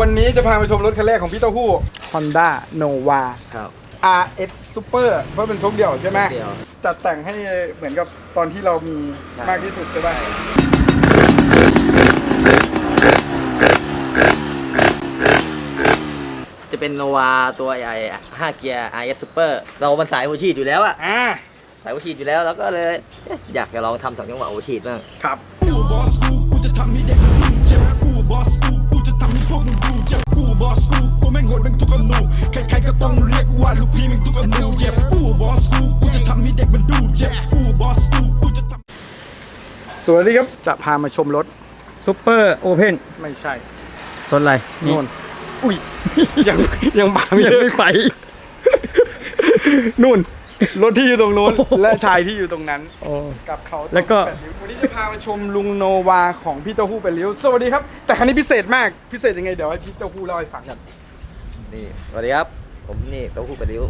วันนี้จะพาไปชมรถคันแรกของพี่เต้าหู้ Honda Nova ครับ RS Super เพราะเป็นชกเดี่ยวใช่ไหมเดียว จัดแต่งให้เหมือนกับตอนที่เรามีใช่ มากที่สุดใช่ไหมจะเป็นโนวาตัวใหญ่5เกียร์ RS Super เรามันสายหัวฉีดอยู่แล้วอะอ่าสายหัวฉีดอยู่แล้วแล้วก็เลยเอ๊ะอยากจะลองทำสองจังหวะหัวฉีดบ้างครับ กูบอสกูกูจะทำให้เด็กมันดูเจ็บกูบอสกู หดแม่งทุกอนูใครๆก็ต้องเรียกว่าลูกพี่แม่งทุกอนูเจ็บกูบอสกูกูจะทำให้เด็กมันดูเจ็บกูบอสกูกูจะทำสวัสดีครับจะพามาชมรถซุปเปอร์โอเพนไม่ใช่รถอะไรโน่นอุ้ยยังยังบาไม่ยังเลิกไม่ไป นู่นรถที่อยู่ตรงนู้นและชายที่อยู่ตรงนั้น โอ้ กับเขาแล้วก็ตรงปดริ้ววันนี้จะพามาชมลุงโนวาของพี่เต้าหู้เป็นริ้ว สวัสดีครับ แต่คันนี้พิเศษมากพิเศษยังไงเดี๋ยวให้พี่เต้าหู้เล่าให้ฟังกัน นี่สวัสดีครับ ผมนี่เต้าหู้ปลาลิ้ว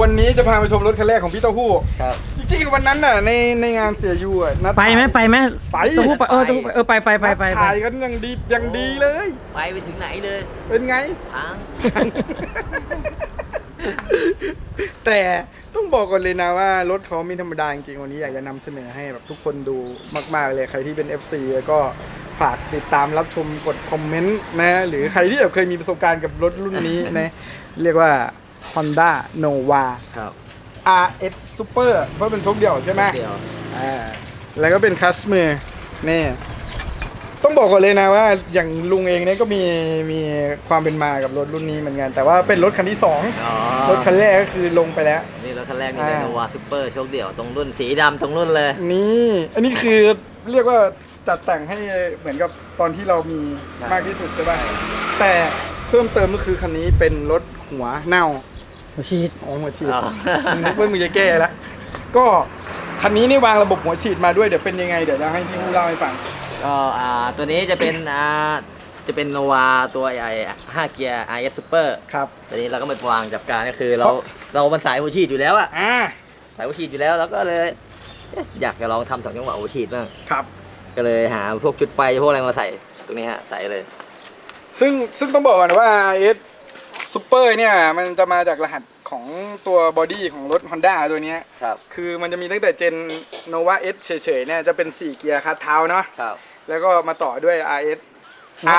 วันนี้จะพามาชมรถคันแรกของพี่เต้าหู้ ครับจริงๆวันนั้นน่ะในในงานเสียยูอะนัดไปไหมไปไหมไปเต้าหู้ไปเออเต้าหู้ไปเออไปไปไปไปนัดไปถ่ายกันยังดียังดีเลย ไปไปถึงไหนเลยเป็นไงทางแต่ต้องบอกก่อนเลยนะว่ารถเขาไม่ธรรมดาจริงๆวันนี้อยากจะนำเสนอให้แบบทุกคนดูมาก ๆเลยใครที่เป็น FC ก็ ฝากติดตามรับชมกดคอมเมนต์นะหรือใครที่แบบเคยมีประสบการณ์กับรถรุ่นนี้นะเรียกว่า Honda Nova ครับ RS Super เพราะเป็นชกเดี่ยวใช่ไหมเดียวอ่าแล้วก็เป็นคัสเมอร์นี่ต้องบอกก่อนเลยนะว่าอย่างลุงเองเนี่ยก็มีมีความเป็นมากับรถรุ่นนี้เหมือนกัน แต่ว่าเป็นรถคันที่สองอ๋อรถคันแรกก็คือลงไปแล้ว นี่รถคันแรกนี่เป็นอ่าโนวาซูเปอร์โชคเดี่ยวตรงรุ่นสีดำตรงรุ่นเลย นี่ อันนี้คือเรียกว่า จัดแต่งให้เหมือนกับตอนที่เรามีใช่ มากที่สุดใช่ป่ะแต่เพิ่มเติมก็คือคันนี้เป็นรถหัวเน่าหัวฉีดอ๋อหัวฉีดอ๋อ มึงนึกว่ามึงจะแก้แล้วก็คันนี้นี่วางระบบหัวฉีดมาด้วยเดี๋ยวเป็นยังไงเดี๋ยวจะให้พี่ผู้เล่าให้ฟัง ก็อ่าตัวนี้จะเป็นอ่าจะเป็นโนวาตัวใหญ่5เกียร์ RS Super ครับ ตัวนี้เราก็มาวางจับการก็คือเราเรามันสายหัวฉีดอยู่แล้วอะอ่า สายหัวฉีดอยู่แล้วแล้วก็เลยเอ๊ะอยากจะลองทำสองจังหวะหัวฉีดบ้าง ครับ ก็เลยหาพวกชุดไฟพวกอะไรมาใส่ตรงนี้ฮะใส่เลย ซึ่งซึ่งต้องบอกก่อนว่า RS Super เนี่ยมันจะมาจากรหัสของตัวบอดี้ของรถ Honda ตัวเนี้ยครับ คือมันจะมีตั้งแต่เจน Nova S เฉยๆเนี่ยจะเป็น 4 เกียร์คัดเท้าเนาะครับ แล้วก็มาต่อด้วย RS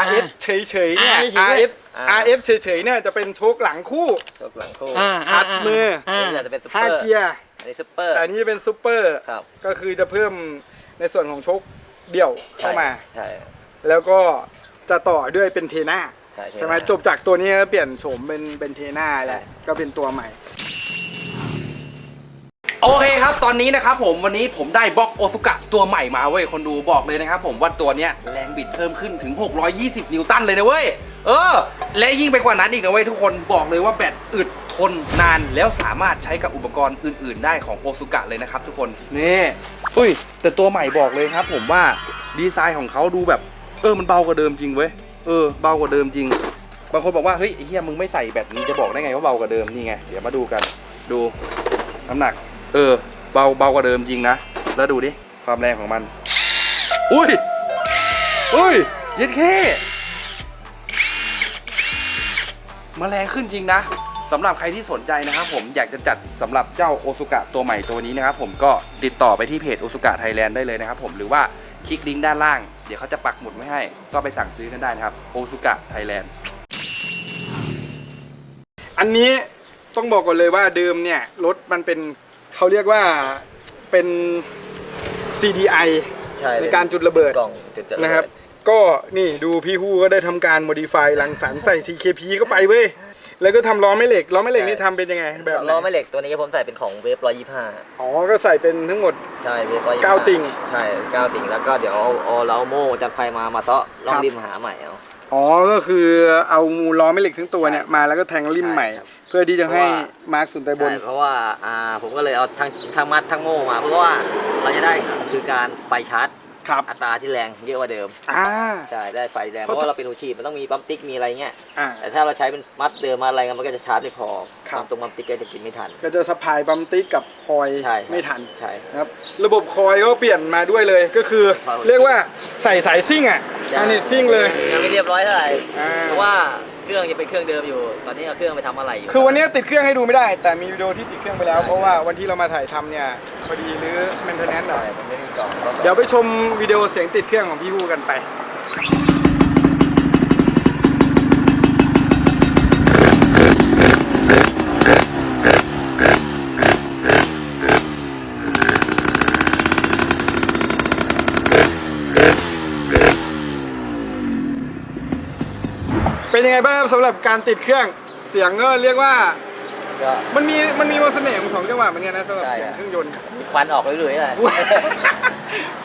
RS เฉยๆเนี่ยอ่า RS อ่า RS เฉยๆเนี่ยจะเป็นโชคหลังคู่โชคหลังคู่อ่าคัสมืออ่านี่จะเป็นซุปเปอ5ร์เกียร์อันนี้ซุปเปอร์แต่อันนี้จะเป็นซูเปอร์ ครับ ก็คือจะเพิ่มในส่วนของโชค เดี่ยวเข้ามา ใช่แล้วก็จะต่อด้วยเป็นเทน่าใช่ใช่ไหมจบจากตัวนี้ก็เปลี่ยนโฉมเป็นเป็นเทน่าแหละก็เป็นตัวใหม่โอเคครับตอนนี้นะครับผมวันนี้ผมได้บล็อกโอซุกะตัวใหม่มาเว้ยคนดูบอกเลยนะครับผมว่าตัวเนี้ยแรงบิดเพิ่มขึ้นถึง 620 นิวตันเลยนะเว้ย เออ และยิ่งไปกว่านั้นอีกนะเว้ยทุกคนบอกเลยว่าแบตอึดทนนานแล้วสามารถใช้กับอุปกรณ์อื่น ๆ ได้ของโอซุกะเลยนะครับทุกคนนี่อุ้ย แต่ตัวใหม่บอกเลยครับ ผมว่าดีไซน์ของเขาดูแบบ เออมันเบากว่าเดิมจริงเว้ยเออเบากว่าเดิมจริงบางคนบอกว่าเฮ้ยไอ้เฮียมึงไม่ใส่แบตมึงจะบอกได้ไงว่าเบากว่าเดิมนี่ไงเดี๋ยวมาดูกันดูน้ำหนัก เออ เบาเบากว่าเดิมจริงนะแล้วดูดิความแรงของมันอุ้ยอุ้ยเย็ดแค่ มาแรงขึ้นจริงนะสำหรับใครที่สนใจนะครับผมอยากจะจัดสำหรับเจ้าโอซุกะตัวใหม่ตัวนี้นะครับผมก็ติดต่อไปที่เพจโอซุกะไทยแลนด์ได้เลยนะครับผมหรือว่าคลิกลิงก์ด้านล่าง เดี๋ยวเขาจะปักหมุดไว้ให้ ก็ไปสั่งซื้อกันได้นะครับโอซุกะไทยแลนด์อันนี้ต้องบอกก่อนเลยว่าเดิมเนี่ยรถมันเป็นเขาเรียกว่าเป็น CDI ใช่ในการจุดระเบิดกล่องจุดจนะครับ ก็นี่ดูพี่ฮู้ก็ได้ทำการ modify หลังสารใส่ CKP เข้าไปเว้ย แล้วก็ทำล้อแม่เหล็กล้อแม่เหล็กนี่ทำเป็นยังไง แบบไหนล้อแม่เหล็กตัวนี้ผมใส่เป็นของเวฟร้อยยี่ห้าอ๋อ ก็ใส่เป็นทั้งหมด ใช่เวฟร้อยเก้าติ่งใช่เก้าติ่งแล้วก็เดี๋ยวเอาเอาเราโม่จัดไฟมามาเซาะลองครับ ริมหาใหม่เอา อ๋อ ก็คือเอาล้อแม่เหล็กทั้งตัวเนี่ยใช่มาแล้วก็แทงริมใหม่ ใช่ครับเพื่อที่จะให้เพราะว่า มาร์คศูนย์ไตบใช่น เพราะว่าอ่าผมก็เลยเอาทั้งทั้งมัดทั้งโม่มา เพราะว่าเราจะได้คือการไปชาร์จ ครับ อัตราที่แรงเยอะกว่าเดิมอ่า ใช่ได้ไฟแรงเพเพราะ ราะว่าเราเป็นหัวฉีดมันต้องมีปั๊มติ๊กมีอะไรเงี้ยอ่า แต่ถ้าเราใช้เป็นมัดเดิมมาอะไรเงี้ยมันก็จะชาร์จไม่พอครับ ปั๊มตรงปั๊มติ๊กก็จะกินไม่ทัน ก็จะสะพายบัมติ๊กกับคอยใช่ครับไม่ทันใช่นะครับ ระบบคอยก็เปลี่ยนมาด้วยเลยก็คือครับเรียกว่าใส่สายซิ่งอะอันนี้ซิ่งเลย ยังไม่เรียบร้อยเท่าไหร่อ่า เพราะว่า เครื่องยังเป็นเครื่องเดิมอยู่ ตอนนี้เอาเครื่องไปทำอะไรอยู่ คือวันนี้ติดเครื่องให้ดูไม่ได้ แต่มีวิดีโอที่ติดเครื่องไปแล้วใช่เพราะว่าวันที่เรามาถ่ายทำเนี่ยพอดีหรือแมนเทนแนนซ์ใช่มันไม่มีกล่องเดี๋ยวไปชมวิดีโอเสียงติดเครื่องของพี่ฮู้กันไป ไงบ้างครับสำหรับการติดเครื่องเสียงก็เรียกว่าก็ มันมีมันมีมนต์เสน่ห์ของสองจังหวะเหมือนกันนะสำหรับใช่ เสียงครับเครื่องยนต์ มีควันออกเรื่อยๆเลย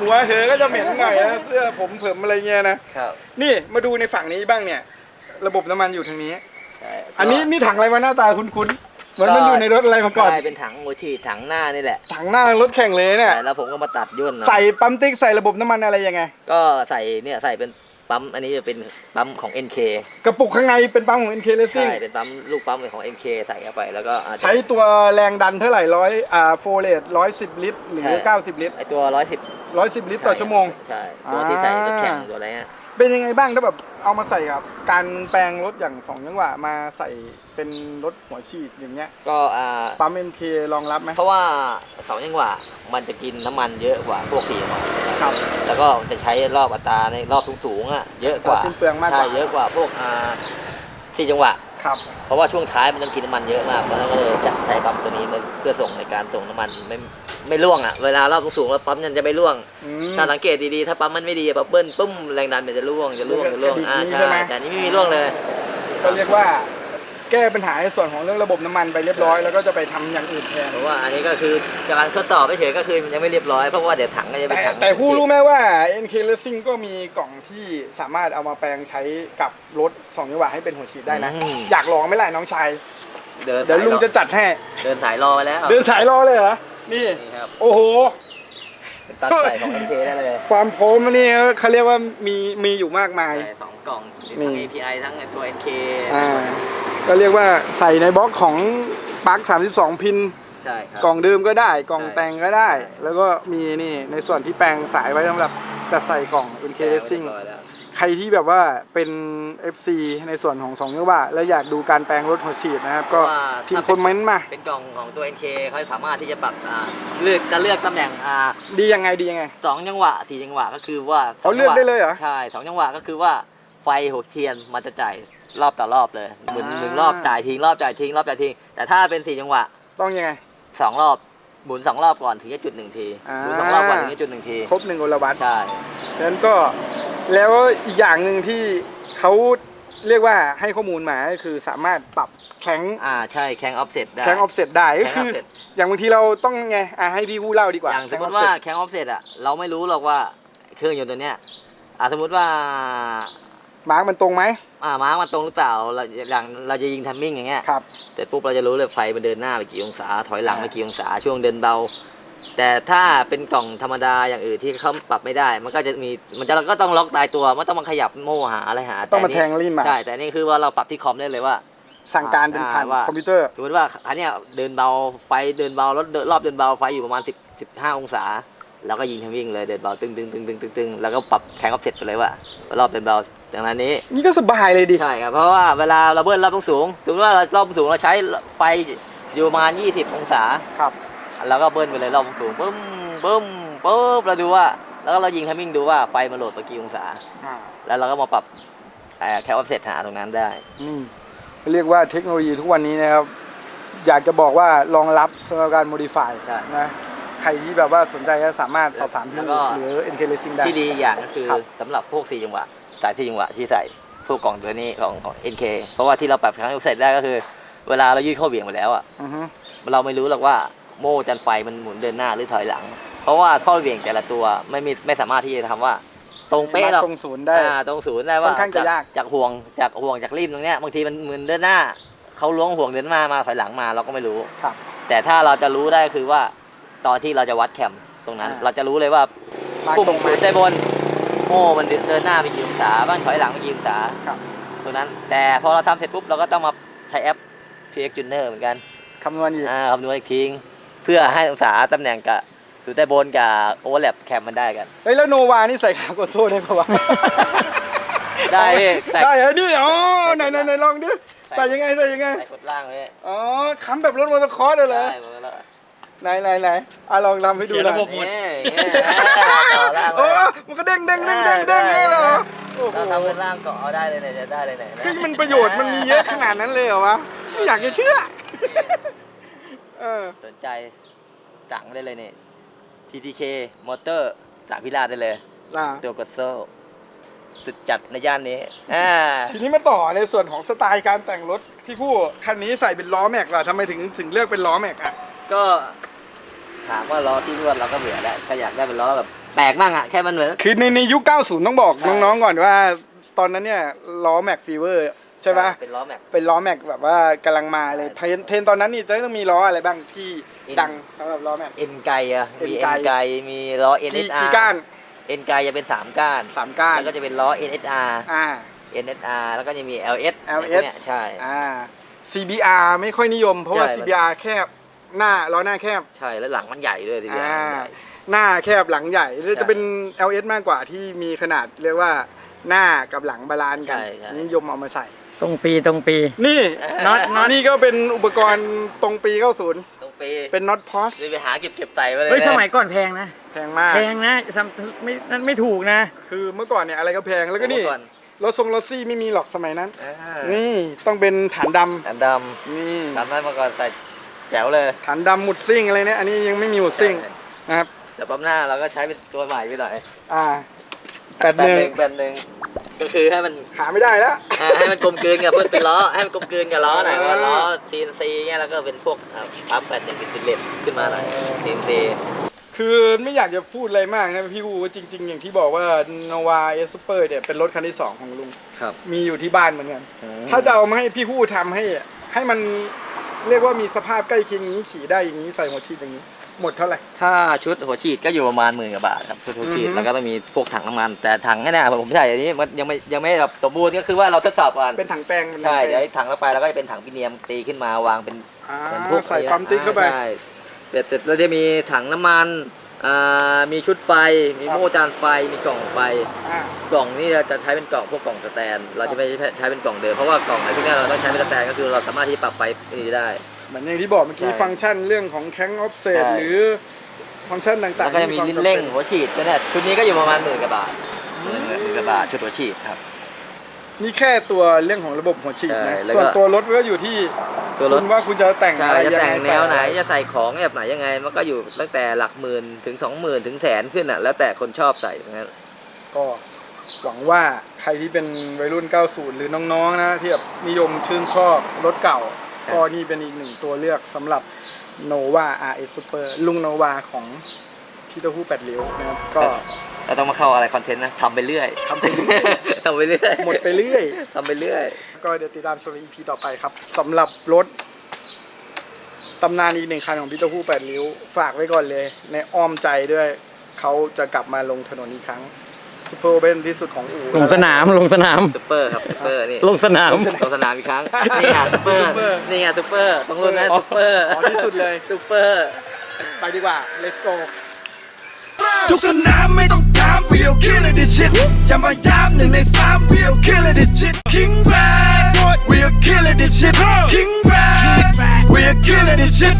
หัวเธอก็จะเหม็นหน่อยนะเสื้อผมเผิมอะไรเงี้ยนะครับนี่มาดูในฝั่งนี้บ้างเนี่ย ระบบน้ำมันอยู่ทางนี้ ใช่อันนี้นี่ถังอะไรมาหน้าตาคุ้นๆเหมือนมันอยู่ในรถอะไรมาก่อน ใช่เป็นถังหัวฉีดถังหน้านี่แหละถังหน้ารถแข่งเลยเนี่ย ใช่แล้วผมก็มาตัดย่นเอาใส่ปั๊มติ๊กใส่ระบบน้ำมันอะไรยังไง ก็ใส่เนี่ยใส่เป็น ปั๊มอันนี้จะเป็นปั๊มของ NK กระปุกข้างในเป็นปั๊มของ NK ใช่ Racing เป็นปั๊มลูกปั๊มของ NK ใส่เข้าไปแล้วก็อาจจะใช้ตัวแรงดันเท่าไหร่ร้อยอ่าโฟเลตร้อยสิบลิตรหรือใช่เก้าสิบลิตรไอตัวร้อยสิบร้อยสิบลิตรต่อชั่วโมง ใช่ตัวที่ใส่รถแข่งตัวอะไรเงี้ย เป็นยังไงบ้างถ้าแบบเอามาใส่กับ การแปลงรถอย่างสองจังหวะมาใส่เป็นรถหัวฉีดอย่างเงี้ยก็อ่าปั๊ม NK รองรับไหมเพราะว่าสองจังหวะมันจะกินน้ำมันเยอะกว่าพวกสี่จังหวะครับ แล้วก็จะใช้รอบอัตราในรอบสูงๆอะเยอะกว่าสิ้นเปลืองมากกว่า ใช่เยอะกว่าพวกอ่าสี่จังหวะ ครับ เพราะว่าช่วงท้ายมันต้องกินน้ำมันเยอะมากมันก็เลยจะใช้ปั๊มตัวนี้มาเพื่อส่งในการส่งน้ำมันไม่ ไม่ร่วงอะเวลารอบสูงๆแล้วปั๊มมันจะไม่ร่วง อืม ถ้าสังเกตดีๆ ถ้าปั๊มมันไม่ดีปั๊บเบิ้ลปุ้มแรงดันมันจะร่วงจะร่วงจะร่วงอ่าใช่ใช่ไหม แต่อันนี้ไม่มีร่วงเลย ก็เรียกว่า แก้ปัญหาในส่วนของเรื่องระบบน้ำมันไปเรียบร้อยแล้วก็จะไปทำอย่างอื่นแทน เพราะว่าอันนี้ก็คือกำลังทดสอบเฉยๆก็คือมันยังไม่เรียบร้อยเพราะว่าเดี๋ยวถังก็จะเป็นแต่ถังแต่ผู้รู้ไหมว่า NK Racing ก็มีกล่องที่สามารถเอามาแปลงใช้กับรถสองจังหวะให้เป็นหัวฉีดได้นะ อยากลองไหมล่ะน้องชาย เดินเดี๋ยวลุงจะจัดให้ เดินสายรอไปแล้ว เดินสายรอเลยเหรอ นี่ นี่ครับ โอ้โหตัดใส่ของ MK ได้เลยความพร้อมอันนี่เขาเรียกว่ามีมีอยู่มากมาย ใส่สองกล่องนี่ทั้ง API ทั้งตัว NK อ่าก็เรียกว่าใส่ในบล็อกของปลั๊ก32 พิน ใช่ครับ กล่องเดิมก็ได้กล่องใช่แต่งก็ได้แล้วก็มีนี่ในส่วนที่แปลงสายไว้สำหรับจะใส่กล่อง NK แปลงไว้ Racing เรียบร้อยแล้ว ใครที่แบบว่าเป็น FC ในส่วนของ2จังหวะแล้วอยากดูการแปลงรถหัวฉีดนะครับ ก็พิมพ์คอมเมนต์มาเป็นกล่องของตัว NK เขาสามารถที่จะปรับอ่าเลือกจะเลือกตำแหน่งอ่าดียังไงดียังไงสองจังหวะสี่จังหวะก็คือว่าเอาเลือกได้เลยเหรอใช่สองจังหวะก็คือว่าไฟหัวเทียนมันจะจ่ายรอบต่อรอบเลยหมุนอ่าหนึ่งรอบจ่ายทิ้งรอบจ่ายทิ้งรอบจ่ายทิ้งแต่ถ้าเป็นสี่จังหวะต้องยังไงสองรอบหมุนสองรอบก่อนถึงจะจุดหนึ่งทีอ่าหมุนสองรอบก่อนถึงจะจุดหนึ่งทีครบหนึ่งโอลวัตใช่ดังนั้นก็ แล้วอีกอย่างหนึ่งที่เขาเรียกว่าให้ข้อมูลมาก็คือสามารถปรับแข็งอ่าใช่แข่งออฟเซ็ตได้ แข็งออฟเซตได้ก็คือ แข็ง offset อย่างบางทีเราต้องไงอะให้พี่ผู้เล่าดีกว่าอย่างสมมติแข็งว่า offset แข่งออฟเซ็ตอะเราไม่รู้หรอกว่าเครื่องยนต์ตัวเนี้ยอ่าสมมติว่ามาร์กมันตรงไหมอ่าม้ามันตรงหรือเปล่าเราอย่างเราจะยิงทัมมิ่งอย่างเงี้ยครับแต่ปุ๊บเราจะรู้เลยไฟมันเดินหน้าไปกี่องศาถอยหลังไปกี่องศาช่วงเดินเบา แต่ถ้าเป็นกล่องธรรมดาอย่างอื่นที่เขาปรับไม่ได้ มันก็จะมีมันจะเราก็ต้องล็อกตายตัวมันต้องมาขยับโม่หาอะไรหาต้องมานี่แทงลิ้นมาใช่แต่นี่คือว่าเราปรับที่คอมได้เลยว่า สั่งการเป็นผ่านอ่าว่าคอมพิวเตอร์สมมติว่าอันเนี้ยเดินเบาไฟเดินเบารถเดินรอบเดินเบาไฟอยู่ประมาณ10 15องศาแล้วก็ยิงทัมมิ่งเลยเดินเบาตึงตึงตึงตึงตึงตึงแล้วก็ปรับแข่งออฟเซ็ตไปเลยว่ารอบเดินเบาดังนั้นนี้ นี่ก็สบายเลยดิใช่ครับเพราะว่าเวลาเราเบิ้ลรอบสูงๆสมมติว่าเรารอบสูงเราใช้ไฟอยู่ประมาณ 20 องศาครับ เราก็เบิ้ลไปเลยรอบสูงปึ้มปึ้มปุ๊บเราดูว่า แล้วก็เรายิงทัมมิ่งดูว่าไฟมันโหลดไปกี่องศา อ่าแล้วเราก็มาปรับแคปออฟเซตหาตรงนั้นได้ นี่เรียกว่าเทคโนโลยีทุกวันนี้นะครับ อยากจะบอกว่ารองรับสำหรับการ modify ใช่ นะ ใครที่แบบว่าสนใจก็สามารถสอบถามที่แล้วก็หรือ NK Racing ได้ ที่ดีอย่างก็คือครับ สำหรับพวกสี่จังหวะสายสี่จังหวะที่ใส่พวกกล่องตัวนี้ของของ NK เพราะว่าที่เราปรับแคปออฟเซตได้ก็คือ เวลาเรายืดเข้าเหวี่ยงไปแล้วอะ อือฮึ เราไม่รู้หรอกว่า โม่จันไฟมันหมุนเดินหน้าหรือถอยหลัง เพราะว่าข้อเหวี่ยงแต่ละตัวไม่มีไม่สามารถที่จะทำว่า ตรงเป๊ะหรอกตรงศูนย์ได้อ่าตรงศูนย์ได้ว่าค่อนข้างจะยากจากห่วงจากห่วงจากริมตรงเนี้ยบางทีมันหมุนเดินหน้าเขาล้วงห่วงเดินหน้ามาถอยหลังมาเราก็ไม่รู้ครับ แต่ถ้าเราจะรู้ได้คือว่าตอนที่เราจะวัดแคมตรงนั้นอ่าเราจะรู้เลยว่ามาปุ่มตรงไหมศูนย์ใจบนโม่มันเดินหน้าไปกี่องศาบ้างถอยหลังไปกี่องศาครับตรงนั้น แต่พอเราทำเสร็จปุ๊บเราก็ต้องมาใช้แอป PX Tuner เหมือนกันคำนวณอีกอ่าคำนวณอีกทีเพื่อให้องศาตำแหน่งกับศูนย์ใจบนกับโอเวอร์แลปแคมมันได้กัน เฮ้ย แล้วโนวานี่ใส่ขาโกโต้ได้ปะวะ ได้พี่แต่ได้เหรอนี่อ๋อไหนไหนไหนลองดิใส่ยังไงใส่ยังไง ใส่กดล่างไว้อ๋อค้ำแบบรถมอเตอร์คอร์สเลยเหรอ ได้หมดแล้วไหนไหนไหนอะลองทำให้ดูหน่อย นี่นี่ต่อล่างโอ้ไว้มันก็เด้งเด้งเด้งเด้งเด้งเลยเหรอโอ้โหเราทำเป็นล่างเกาะเอาได้เลยเนี่ยจะได้เลยเนี่ยคือมันประโยชน์มันมีเยอะขนาดนั้นเลยเหรอวะไม่อยากจะเชื่อ เออ สนใจสั่งได้เลยเนี่ย PTK มอเตอร์จากพิลาได้เลยล่ะตัวกดโซ่ สุดจัดในย่านนี้อ่าทีนี้มาต่อในส่วนของสไตล์การแต่งรถที่คู่คันนี้ใส่เป็นล้อแม็กล่ะทำไมถึงถึงเลือกเป็นล้อแม็กอะ ก็ถามว่าล้อที่นวดเราก็เบื่อแล้วก็อยากได้เป็นล้อแบบแปลกมากอะแค่มันเหมือน คือในในยุค 90 ต้องบอกใช่น้องๆก่อนว่า ตอนนั้นเนี่ยล้อแม็กฟีเวอร์ ใช่ปะเป็นล้อแม็ก เป็นล้อแม็กแบบว่ากำลังมาเลยเทรนเทรนตอนนั้นนี่ต้องมีล้ออะไรบ้างที่อิน ดังสำหรับล้อแม็ก เอ็นไกอะมีเอ็เอ็นนไกไก มีล้อ กี่ NSR กี่ก้านเอ็นไกจะเป็น 3 ก้านสามก้านแล้วก็จะเป็นล้อ NSR อ่า NSR แล้วก็จะมี LS อะไรพว LS กเนี่ยใช่ อ่า CBR ไม่ค่อยนิยม เพราะว่า ใช่ CBR แคบหน้าล้อหน้าแคบ ใช่แล้วหลังมันใหญ่ด้วยทีเดียวอ่า ใหญ่ หน้าแคบหลังใหญ่แล้วใช่จะเป็น LS มากกว่าที่มีขนาดเรียกว่าหน้ากับหลังบาลานซ์กันใช่ใช่ นิยมเอามาใส่ ตรงปีตรงปี นี่น็อตน็อตนี่ก็เป็นอุปกรณ์ตรงปี90ตรงปีเป็นน็อตพอสนี่ไปหาเก็บเก็บใส่ไปเลยเฮ้ยนะสมัยก่อนแพงนะ แพงมาก แพงนะทำไม่นั่นไม่ถูกนะ คือเมื่อก่อนเนี่ยอะไรก็แพงแล้วก็นี่เมื่อก่อนรถทรงรถซี่ไม่มีหรอกสมัยนั้นอ่านี่ต้องเป็นฐานดำอันดนี่ำทำได้มาก่อนแต่แจ๋วเลย ฐานดำหมุดซิ่งอะไรเนี่ยอันนี้ยังไม่มีหมุดซิ่งใช่นะครับแต่ปั๊มหน้าเราก็ใช้เป็นตัวใหม่ไปหน่อยอ่าแปดหนึ่งแปดหนึ่ง ก็คือให้มันหาไม่ได้แล้ว อ่าให้มันกลมกลืนกับเพื่อนเป็นล้อให้มันกลมกลืนกับล้อหน่อยอ่าว่าล้อ CNC เงี้ยแล้วก็เป็นพวกอ่าปั๊มแปดหนึ่งเป็นเลนขึ้นมาหน่อย CNC คือไม่อยากจะพูดอะไรมากนะพี่กูจริง ๆ อย่างที่บอกว่า Nova S Super เนี่ยเป็นรถคันที่2ของลุง ครับ มีอยู่ที่บ้านเหมือนกัน ถ้าจะเอามาให้พี่คู่ทำให้ ให้มัน เรียกว่ามีสภาพใกล้เคียงนี้ขี่ได้อย่างนี้ใส่หัวฉีดอย่างนี้ หมดเท่าไหร่ ถ้าชุดหัวฉีดก็อยู่ประมาณหมื่นกว่าบาทครับชุดหัวฉีดอือฮึ แล้วก็ต้องมีพวกถังน้ำมันแต่ถังเนี่ยผมใส่อันนี้มันยังไม่ยังไม่แบบสมบูรณ์ก็คือว่าเราทดสอบก่อนเป็นถังแปลงเป็นถังใช่แปลงเดี๋ยวไอ้ถังเข้าไปแล้วก็จะเป็นถังพิเนียมตีขึ้นมาวางเป็น อ่าเป็นพวกใส่ปั๊มติ๊กเข้าไป ใช่เสร็จเสร็จแล้วจะมีถังน้ำมัน อ่ามีชุดไฟ มีครับโม่จานไฟ มีกล่องไฟ อ่า กล่องนี่เราจะใช้เป็นกล่องพวกกล่องสแตน เราจะไม่ใช้เป็นกล่องเดิม เพราะว่ากล่องอะไรพวกเนี้ยเราต้องใช้เป็นสแตนก็คือเราสามารถที่จะปรับไฟนี่ได้ เหมือนอย่างที่บอกเมื่อกี้ใช่ฟังก์ชันเรื่องของแข้งออฟเซตใช่ หรือฟังก์ชันต่างๆแล้วก็จะมีที่ลิ้นควาเร่งจำป็หัวฉีดก็เนี่ยชุดนี้ก็อยู่ประมาณหมื่นกว่าบาทหมื่นหมื่นกว่าบาทชุดหัวฉีดครับ นี่แค่ตัวเรื่องของระบบหัวฉีดใช่นะแล้วก็ ส่วนตัวรถก็อยู่ที่ตัวรถคุณว่าคุณจะแต่งใช่อะไรจะแต่งยัแนวไหนใส่จะใส่ของแบบไหนยังไง มันก็อยู่ตั้งแต่หลักหมื่นถึงสองหมื่นถึงแสนขึ้นอะแล้วแต่คนชอบใส่ตรงนั้น ก็หวังว่าใครที่เป็นวัยรุ่น 90 หรือน้องๆนะที่แบบนิยมชื่นชอบรถเก่าก็นี่เป็นอีกหนึ่งตัวเลือกสำหรับ Nova RS Super ลุง Nova ของพี่เต้าหู้แปดเลี้ยวนะครับก็ แล้วต้องมาเข้าอะไรคอนเทนต์นะทำไปเรื่อยทำไปเรื่อย ทำไปเรื่อยหมดไปเรื่อย ทำไปเรื่อย ก็เดี๋ยวติดตามชมใน EP ต่อไปครับสำหรับรถตำนานอีกหนึ่งคันของพี่เต้าหู้แปดริ้ว ฝากไว้ก่อนเลย ในอ้อมใจด้วย เขาจะกลับมาลงถนนอีกครั้งซูเปอร์เป็นที่สุดของอู่ลงสนามลงสนาม ซุปเปอร์ครับซุปเปอร์นี่ลงสนาม ลงสนามอีกครั้ง นี่ไงซุปเปอร์ นี่ไงซุปเปอร์ ต้องรุ่นนะซุปเปอร์อ๋อที่สุดเลย ซุปเปอร์ ไปดีกว่า let's go ทุกสนามไม่ต้อง ถาม we'll kill it this shit อย่ามาย้ำหนึ่งในสาม we'll kill it this shit King Brad we'll kill it this shit King Brad we'll kill it this shit